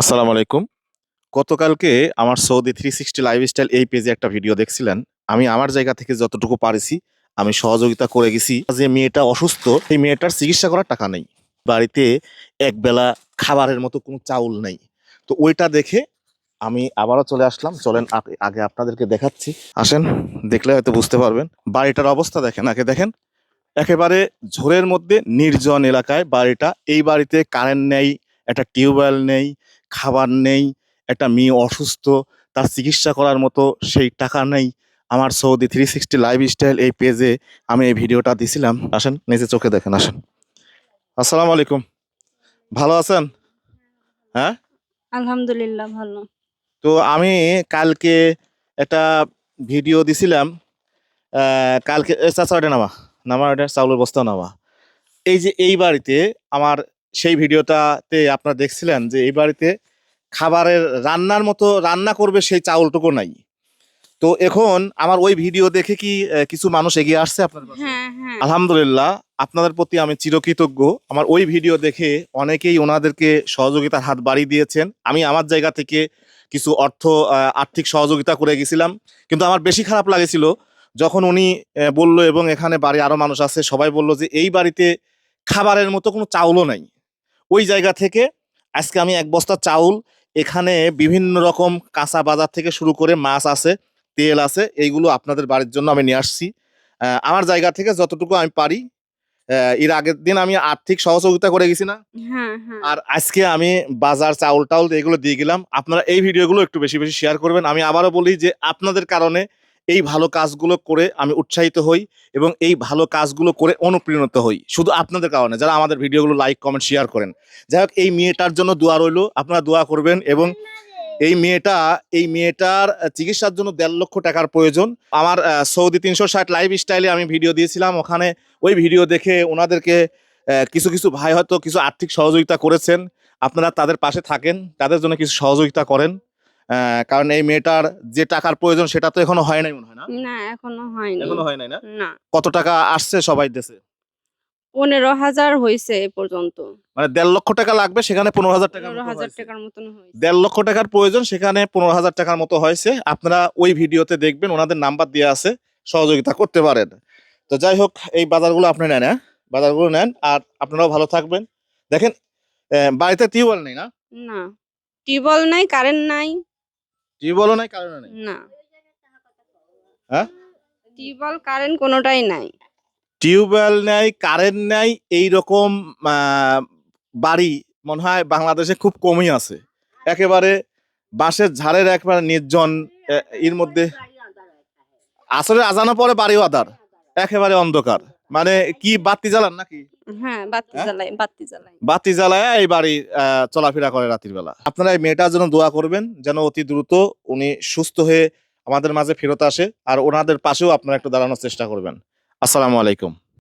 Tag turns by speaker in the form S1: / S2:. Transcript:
S1: আসসালামু আলাইকুম। গতকালকে আমার সৌদি থ্রি সিক্সটি লাইফস্টাইল এই পেজে একটা ভিডিও দেখছিলেন। আমি আমার জায়গা থেকে যতটুকু পারিছি, আমি সহযোগিতা করে গেছি। যে মেয়েটা অসুস্থ, এই মেয়েটার চিকিৎসা করার টাকা নেই। বাড়িতে একবেলা খাবারের মতো কোনো চাউল নেই। তো ওইটা দেখে আমি আবারও চলে আসলাম। চলেন আগে- আগে আপনাদেরকে দেখাচ্ছি। আসেন, দেখলে হয়তো বুঝতে পারবেন। বাড়িটার অবস্থা দেখেন। আগে দেখেন, একেবারে ঝোরের মধ্যে নির্জন এলাকায় বাড়িটা। এই বাড়িতে কারেন্ট নেই, একটা টিউবওয়েল নেই খাবার নেই একটা মেয়ে অসুস্থ তার চিকিৎসা করার মতো সেই টাকা নেই। আমার Saudi three sixty lifestyle এই পেজে আমি এই ভিডিওটা দিছিলাম। আসেন নিজে চোখে দেখেন আসেন। আসসালামু আলাইকুম। ভালো আছেন? হ্যাঁ?
S2: আলহামদুলিল্লাহ ভালো।
S1: তো আমি কালকে একটা ভিডিও দিছিলাম কালকে চাচা ওটা নামা নামা ওটা চাউলের বস্তা নামা। এই যে এই বাড়িতে আমার সেই ভিডিওটাতে আপনারা দেখছিলেন যে এই বাড়িতে খাবারের রান্নার মতো রান্না করবে সেই চাউলটুকু নাই। তো এখন আমার ওই ভিডিও দেখে কি কিছু মানুষ এগিয়ে আসছে আপনার?
S2: হ্যাঁ হ্যাঁ।
S1: আলহামদুলিল্লাহ আপনাদের প্রতি আমি চিরকৃতজ্ঞ। আমার ওই ভিডিও দেখে অনেকেই ওনাদেরকে সহযোগিতার হাত বাড়িয়ে দিয়েছেন। আমি আমার জায়গা থেকে কিছু অর্থ আর্থিক সহযোগিতা করে গেছিলাম। কিন্তু আমার বেশি খারাপ লাগেছিল যখন উনি বলল এবং এখানে বাড়ি আরও মানুষ আছে সবাই বলল যে এই বাড়িতে খাবারের মতো কোনো চাউলও নাই। ওই জায়গা থেকে আজকে আমি এক বস্তা চাউল এখানে বিভিন্ন রকম কাঁচা বাজার থেকে শুরু করে মাছ আছে তেল আছে এইগুলো আপনাদের বাড়ির জন্য আমি নিয়ে আসছি। আমার জায়গা থেকে যতটুকু আমি পারি এর আগের দিন আমি আর্থিক সহযোগিতা করে গেছি না?
S2: হ্যাঁ হ্যাঁ।
S1: আর আজকে আমি বাজার চাউল টাউল এগুলো দিয়ে গেলাম। আপনারা এই ভিডিওগুলো একটু বেশি বেশি শেয়ার করবেন। আমি আবারও বলি যে আপনাদের কারণে এই ভালো কাজগুলো করে আমি উৎসাহিত হই এবং এই ভালো কাজগুলো করে অনুপ্রাণিত হই। শুধু আপনাদের কারণে, যারা আমাদের ভিডিওগুলো লাইক কমেন্ট শেয়ার করেন। যাই হোক, এই মেয়েটার জন্য দোয়া রইল, আপনারা দোয়া করবেন এবং এই মেয়েটা, এই মেয়েটার চিকিৎসার জন্য দেড় লক্ষ টাকার প্রয়োজন। আমার সৌদি তিনশো ষাট লাইফ স্টাইলে আমি ভিডিও দিয়েছিলাম। ওখানে ওই ভিডিও দেখে ওনাদেরকে কিছু কিছু ভাই হয়তো কিছু আর্থিক সহযোগিতা করেছেন। আপনারা তাদের পাশে থাকেন, তাদের জন্য কিছু সহযোগিতা করেন। কারণ এই মেয়েটার যে টাকার প্রয়োজন সেটা তো এখনও হয় নাই মনে হয় না?
S2: না এখনও হয়নি।
S1: এখনও হয় নাই না?
S2: না।
S1: কত টাকা আসছে সবাই দেশে?
S2: পনেরো হাজার হয়েছে এ পর্যন্ত।
S1: মানে দেড় লক্ষ টাকা লাগবে সেখানে পনেরো হাজার টাকা
S2: হাজার টাকার মতন হয়েছে।
S1: দেড় লক্ষ টাকার প্রয়োজন সেখানে পনেরো হাজার টাকার মতো হয়েছে। আপনারা ওই ভিডিওতে দেখবেন ওনাদের নাম্বার দেওয়া আছে সহযোগিতা করতে পারেন। তো যাই হোক এই বাজারগুলো আপনি নেন হ্যাঁ? বাজারগুলো নেন আর আপনারাও ভালো থাকবেন। দেখেন বাড়িতে টিউবওয়েল নেই না?
S2: না। টিউবওয়েল নাই কারেন্ট নাই।
S1: টিউবওয়েলও নাই কারণ নেই?
S2: না।
S1: হ্যাঁ?
S2: টিউবওয়েল কারেন্ট কোনোটাই নাই।
S1: টিউবওয়েল নেই কারেন্ট নেই এইরকম আহ, বাড়ি মনে হয় বাংলাদেশে খুব কমই আছে। একেবারে বাঁশের ঝাড়ের একবারে নির্জন এর মধ্যে আসলে আজানো পরে বাড়িও আদার। একেবারে অন্ধকার। মানে কি বাতি জ্বালান নাকি?
S2: হ্যাঁ বাতি
S1: হ্যাঁ?
S2: জ্বালাই বাতি জ্বালাই।
S1: বাতি জ্বালায় এই বাড়ি আহ, চলাফেরা করে রাতের বেলা। আপনারা এই মেয়েটার জন্য দোয়া করবেন যেন অতি দ্রুত উনি সুস্থ হয়ে আমাদের মাঝে ফেরত আসে আর ওনাদের পাশেও আপনারা একটু দাঁড়ানোর চেষ্টা করবেন। আসসালামু আলাইকুম।